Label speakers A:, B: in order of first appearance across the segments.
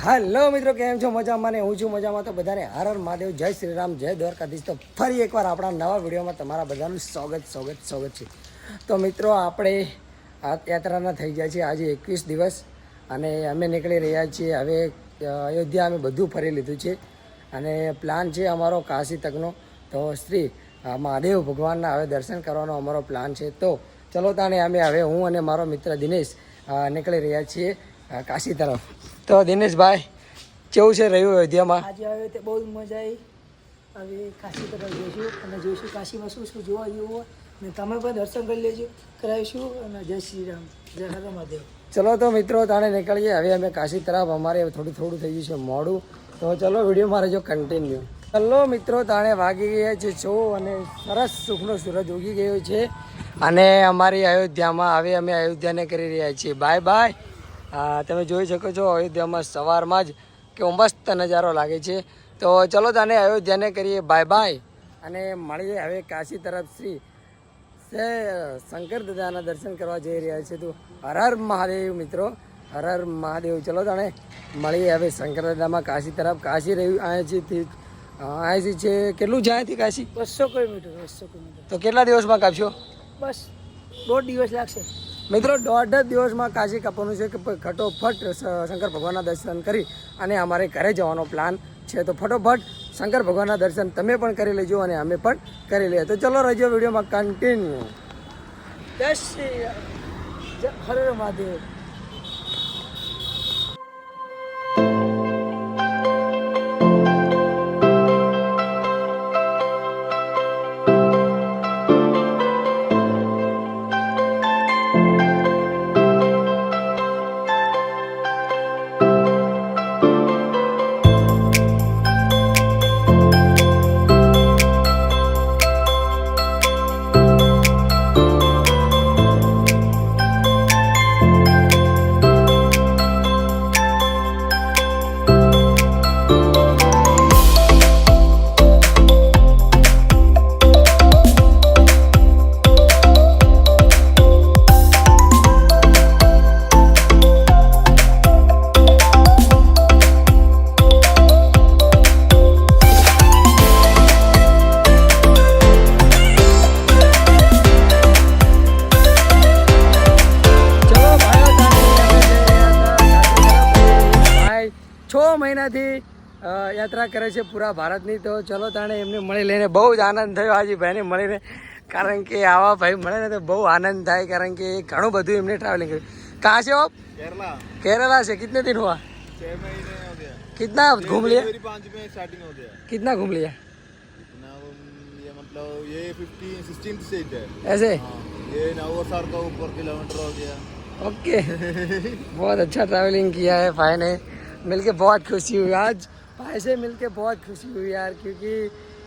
A: હાલો મિત્રો, કેમ છો? મજામાં ને હું છું મજામાં. તો બધાને હર હર મહાદેવ, જય શ્રી રામ, જય દ્વારકાધીશ. તો ફરી એકવાર આપણા નવા વિડીયોમાં તમારા બધાનું સ્વાગત સ્વાગત સ્વાગત છે. તો મિત્રો, આપણે આ યાત્રાના થઈ ગયા છે આજે એકવીસ દિવસ અને અમે નીકળી રહ્યા છીએ. હવે અયોધ્યા અમે બધું ફરી લીધું છે. અને પ્લાન છે અમારો કાશી તકનો. તો શ્રી મહાદેવ ભગવાનના હવે દર્શન કરવાનો અમારો પ્લાન છે. તો ચલો તાણે અમે હવે હું અને મારો મિત્ર દિનેશ નીકળી રહ્યા છીએ કાશી તરફ. તો દિનેશભાઈ કેવું છે રહ્યું અયોધ્યામાં?
B: આજે આવ્યો તે બહુ મજા આવી. હવે કાશી તરફ જઈશું અને જોઈશું કાશીમાં શું શું જોવા જેવું હોય. અને તમે પણ દર્શન કરી લેજો. કરાવીશું અને જય શ્રી રામ. જય હર મહાદેવ.
A: ચલો તો મિત્રો તાણે નીકળીએ. હવે અમે કાશી તરફ. અમારે થોડું થોડું થઈ ગયું છે મોડું. તો ચલો વિડીયોમાં જો કન્ટિન્યુ ચલો મિત્રો તાણે વાગી ગયા છે છો અને સરસ સુખનો સૂરજ ઉગી ગયો છે. અને અમારી અયોધ્યામાં હવે અમે અયોધ્યાને કરી રહ્યા છીએ. બાય બાય તમે જોઈ શકો છો અયોધ્યામાં સવારમાં જ કેવો મસ્ત નજારો લાગે છે. તો ચલો તાને અયોધ્યાને કરીએ બાય બાય અને મળીએ હવે કાશી તરફ શ્રી સે શંકર દાદાના દર્શન કરવા જઈ રહ્યા છે. તો હર હર મહાદેવ મિત્રો હર હર મહાદેવ. ચલો તાણે મળીએ હવે શંકર દાદામાં કાશી તરફ. કાશી રહ્યું અહીંયાથી અહીંયાથી છે કેટલું છે થી કાશી?
B: બસો કિલોમીટર બસો કિલોમીટર.
A: તો કેટલા દિવસમાં કાપશો
B: બસ દોઢ દિવસ લાગશે.
A: મિત્રો, દોઢ જ દિવસમાં કાશી કાપવાનું છે કે ફટોફટ શંકર ભગવાનના દર્શન કરી અને અમારે ઘરે જવાનો પ્લાન છે. તો ફટોફટ શંકર ભગવાનના દર્શન તમે પણ કરી લેજો અને અમે પણ કરી લઈએ. તો ચલો રહેજો વિડીયોમાં કન્ટિન્યુ
B: જય શ્રી હર મહાદેવ.
A: મહિનાથી અ, યાત્રા કરે છે પૂરા ભારતની તો ચલો તાણે એમને મળી લઈને બહુ જ આનંદ થયો આજે ભાઈને મળીને કારણ કે આવા ભાઈ મળે ને તો બહુ આનંદ થાય કારણ કે ઘણું બધું એમને ટ્રાવેલિંગ કર્યું कहाँ से हो आप
C: केरला
A: केरला से कितने दिन हुआ
C: छह महीने हो गया
A: कितना घूम लिया
C: जनवरी पाँच में स्टार्टिंग हो गया
A: कितना घूम लिया
C: इतना वो, ये मतलब ये फिफ्टीन सिक्सटीन सीट है
A: ऐसे
C: हाँ, ये नौ साल का ऊपर किलोमीटर हो गया
A: ओके बहुत अच्छा ट्रैवलिंग किया है भाई ने मिलके बहुत खुशी हुई आज भाई से मिलके बहुत खुशी हुई यार क्योंकि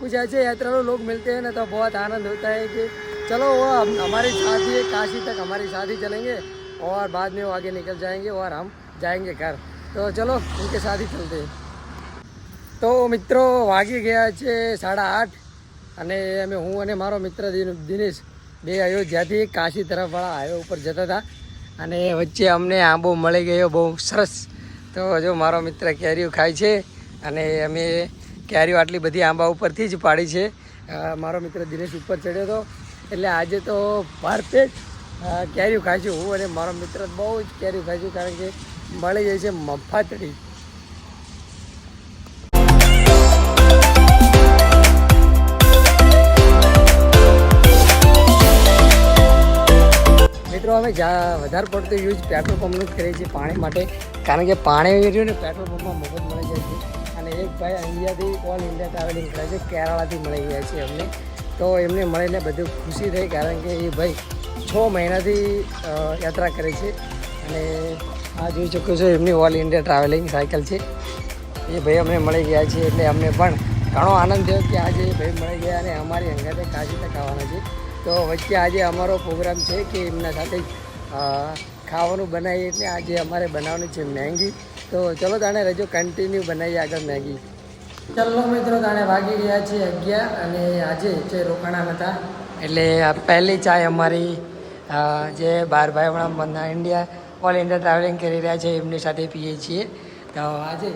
A: कुछ ऐसे यात्रालु लोग मिलते हैं ना तो बहुत आनंद होता है कि चलो वो हम हमारे साथ ही है, काशी तक हमारे साथ ही चलेंगे और बाद में वो आगे निकल जाएंगे और हम जाएंगे घर तो चलो उनके साथ ही चलते हैं તો મિત્રો વાગી ગયા છે સાડા આઠ અને અમે હું અને મારો મિત્ર દિન- દિનેશ બે અયોધ્યાથી કાશી તરફવાળા હાઈવે ઉપર જતા હતા અને વચ્ચે અમને આંબો મળી ગયો બહુ સરસ તો જો મારો મિત્ર કેરીઓ ખાય છે અને અમે કેરીઓ આટલી બધી આંબા ઉપરથી જ પાડી છે. મારો મિત્ર દિનેશ ઉપર ચડ્યો હતો. એટલે આજે તો પરફેક્ટ કેરીઓ છે હું અને મારો મિત્ર બહુ જ કેરીઓ છે કારણ કે મળી જાય છે મફતડી મિત્રો, અમે જા વધારે પડતું યુઝ પેટ્રોલ પંપનું જ કરીએ છીએ પાણી માટે. કારણ કે પાણી રહ્યું ને, પેટ્રોલ પંપમાં મફત મળી જાય છે. અને એક ભાઈ અહીંયાથી ઓલ ઇન્ડિયા ટ્રાવેલિંગ કરે છે કેરાલાથી મળી ગયા છે અમને તો એમને મળીને બધું ખુશી થઈ કારણ કે એ ભાઈ છ મહિનાથી યાત્રા કરે છે. અને આ જોઈ શકો છે એમની ઓલ ઇન્ડિયા ટ્રાવેલિંગ સાયકલ છે. એ ભાઈ અમને મળી ગયા છે એટલે અમને પણ ઘણો આનંદ થયો કે આજે ભાઈ મળી ગયા અને અમારી અંગાતે કાજી તક આવવાના છે. તો વચ્ચે આજે અમારો પ્રોગ્રામ છે કે એમના સાથે ખાવાનું બનાવીએ એટલે આજે અમારે બનાવવાનું છે મેગી. તો ચલો તાણે રજો કન્ટિન્યુ બનાવીએ આગળ મેગી. ચલો મિત્રો તાણે વાગી ગયા છે અગિયાર અને આજે જે રોકાણા હતા. એટલે પહેલી ચાય અમારી જે બાર ભાઈ હમણાં ઇન્ડિયા ઓલ ઇન્ડિયા ટ્રાવેલિંગ કરી રહ્યા છે એમની સાથે પીએ છીએ. તો આજે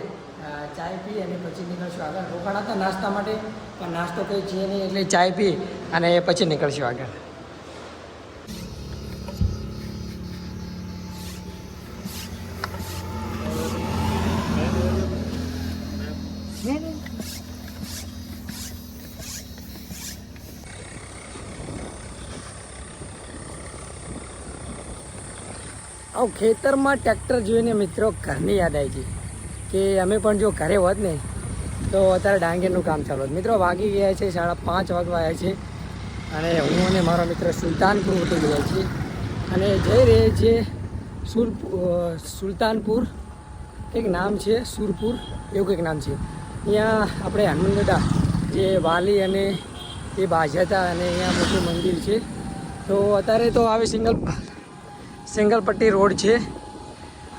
A: ચાય પી અને પછી નીકળશું આગળ. રોકાણા હતા નાસ્તા માટે પણ નાસ્તો કંઈ છે નહીં એટલે ચાય પી અને પછી નીકળશું આગળ. આવું ખેતરમાં ટ્રેક્ટર જોઈને મિત્રો ઘરની યાદ આવી છે કે અમે પણ જો ઘરે હોત ને, તો અત્યારે ડાંગરનું કામ ચાલુ હોત. મિત્રો વાગી ગયા છે, સાડા પાંચ વાગવા છે અને હું અને મારો મિત્ર સુલતાનપુર ઉઠી ગયા છીએ. અને જઈ રહ્યા છીએ સુર સુલતાનપુર. કંઈક નામ છે, સુરપુર, એવું કંઈક નામ છે. અહીંયા આપણે હનુમાન જે વાલી અને એ બાજા હતા અને અહીંયા મોટું મંદિર છે. તો અત્યારે તો આવે સિંગલ સિંગલ પટ્ટી રોડ છે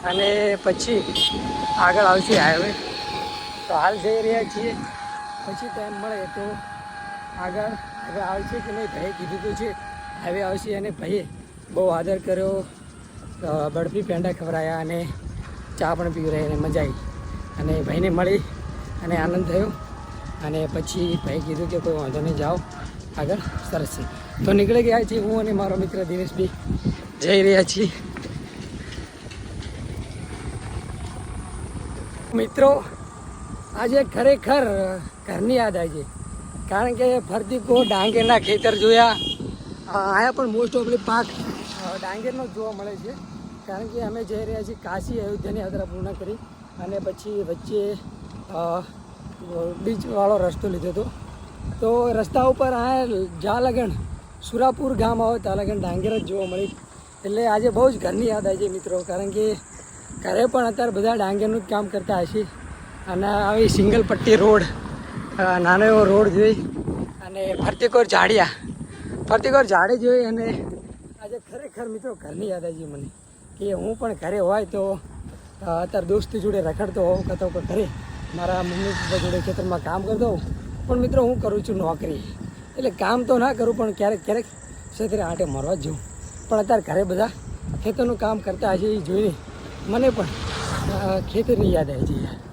A: અને પછી આગળ આવશે હાઈવે તો હાલ જઈ રહ્યા છીએ. પછી ટાઈમ મળે તો આગળ હવે આવશે કે નહીં ભાઈએ કીધું તો છે. હાઈવે આવશે અને ભાઈએ બહુ આદર કર્યો. બરફી પેંડા ખવડાયા અને ચા પણ પીવી રહી અને મજા આવી. અને ભાઈને મળી અને આનંદ થયો. અને પછી ભાઈ કીધું કે કોઈ વાંધો નહીં, જાઓ. આગળ સરસ છે. તો નીકળી ગયા છીએ હું અને મારો મિત્ર દિનેશભાઈ જઈ રહ્યા છીએ. મિત્રો, આજે ખરેખર ઘરની યાદ આવી છે. કારણ કે ફરતી કો ડાંગેરના ખેતર જોયા. અહીંયા પણ મોસ્ટ ઓફલી પાક ડાંગેરનો જ જોવા મળે છે. કારણ કે અમે જઈ રહ્યા છીએ કાશી અયોધ્યાની યાત્રા પૂર્ણ કરી અને પછી વચ્ચે બીજવાળો રસ્તો લીધો હતો. તો રસ્તા ઉપર આ જ્યાં લગન સુરાપુર ગામ આવે ત્યાં લગન ડાંગેર જ જોવા મળી. એટલે આજે બહુ જ ઘરની યાદ આવી છે મિત્રો, કારણ કે ઘરે પણ અત્યારે બધા ડાંગરનું જ કામ કરતા હશે. અને આવી સિંગલ પટ્ટી રોડ નાનો એવો રોડ જોઈ અને ફરતીકોર ઝાડિયા. ફરતીકોર ઝાડે જોઈ અને આજે ખરેખર મિત્રો ઘરની યાદ આવી મને, કે હું પણ ઘરે હોય તો અત્યારે દોસ્ત જોડે રખડતો હોઉં કતો ઘરે મારા મમ્મી પપ્પા જોડે ખેતરમાં કામ કરતો હોઉં. પણ મિત્રો હું કરું છું નોકરી. એટલે કામ તો ના કરું, પણ ક્યારેક ક્યારેક ક્ષેત્રે આંટે મરવા જ જઉં. પણ અત્યારે ઘરે બધા ખેતરનું કામ કરતા હશે એ જોઈને મને પણ ખેતરની યાદ આવી છે યાર